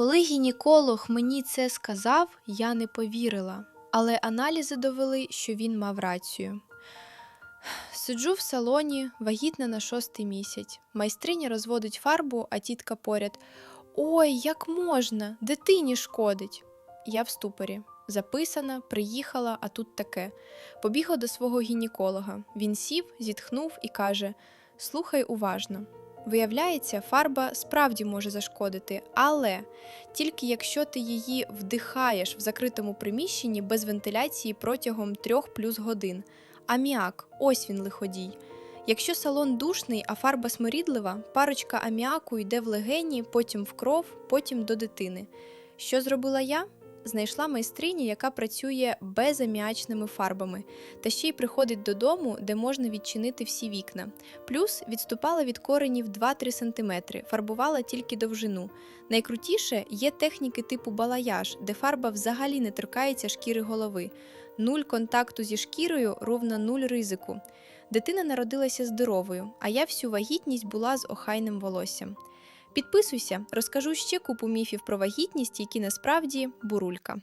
Коли гінеколог мені це сказав, я не повірила, але аналізи довели, що він мав рацію. Сиджу в салоні, вагітна на шостий місяць. Майстриня розводить фарбу, а тітка поряд. Ой, як можна? Дитині шкодить. Я в ступорі. Записана, приїхала, а тут таке. Побігла до свого гінеколога. Він сів, зітхнув і каже: Слухай уважно. Виявляється, фарба справді може зашкодити, але тільки якщо ти її вдихаєш в закритому приміщенні без вентиляції протягом 3 плюс годин. Аміак, ось він лиходій. Якщо салон душний, а фарба сморідлива, парочка аміаку йде в легені, потім в кров, потім до дитини. Що зробила я? Знайшла майстриню, яка працює безаміачними фарбами, та ще й приходить додому, де можна відчинити всі вікна. Плюс відступала від коренів 2-3 см, фарбувала тільки довжину. Найкрутіше є техніки типу балаяж, де фарба взагалі не торкається шкіри голови. Нуль контакту зі шкірою ровно нуль ризику. Дитина народилася здоровою, а я всю вагітність була з охайним волоссям. Підписуйся, розкажу ще купу міфів про вагітність, які насправді бурулька.